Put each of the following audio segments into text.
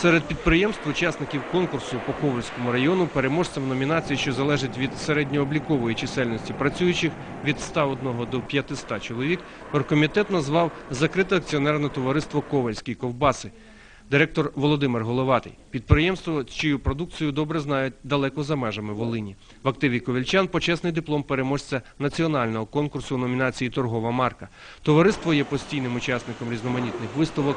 Серед підприємств, учасників конкурсу по Ковальському району, переможцем номінації, що залежить від середньооблікової чисельності працюючих від 101 до 500 чоловік, оргкомітет назвав закрите акціонерне товариство Ковальські ковбаси. Директор Володимир Головатий. Підприємство, чию продукцію добре знають далеко за межами Волині. В активі ковільчан почесний диплом переможця національного конкурсу номінації Торгова марка. Товариство є постійним учасником різноманітних виставок,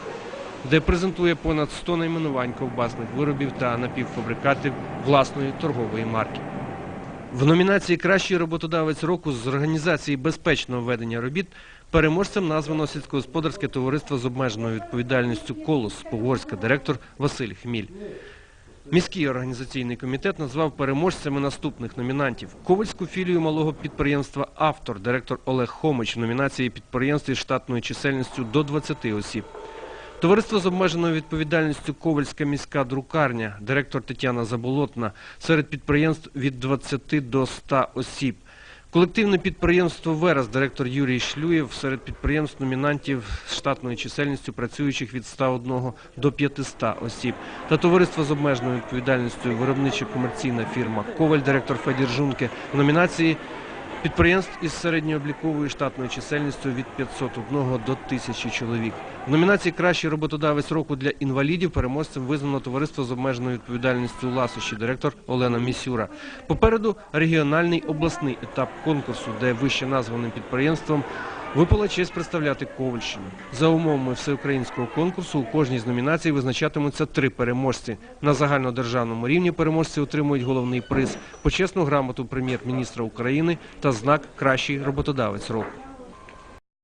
де презентує понад 100 найменувань ковбасних виробів та напівфабрикатів власної торгової марки. В номінації Кращий роботодавець року з організації безпечного ведення робіт переможцем названо сільськогосподарське товариство з обмеженою відповідальністю Колос Погорська, директор Василь Хміль. Міський організаційний комітет назвав переможцями наступних номінантів: Ковальську філію малого підприємства Автор, директор Олег Хомич номінації підприємств із штатною чисельністю до 20 осіб. Товариство з обмеженою відповідальністю Ковальська міська друкарня, директор Тетяна Заболотна, серед підприємств від 20 до 100 осіб. Колективне підприємство Верас, директор Юрій Шлюєв, серед підприємств номінантів з штатною чисельністю працюючих від 101 до 500 осіб. Та товариство з обмеженою відповідальністю виробнича комерційна фірма Коваль, директор Федір Жунке в номінації Підприємств із середньообліковою штатною чисельністю від 501 до 1000 чоловік. В номінації Кращий роботодавець року для інвалідів переможцем визнано товариство з обмеженою відповідальністю Ласощі, директор Олена Місюра. Попереду регіональний обласний етап конкурсу, де вище названим підприємством випала честь представляти Ковальщину. За умовами всеукраїнського конкурсу у кожній з номінацій визначатимуться три переможці. На загальнодержавному рівні переможці отримують головний приз, почесну грамоту прем'єр-міністра України та знак Кращий роботодавець року.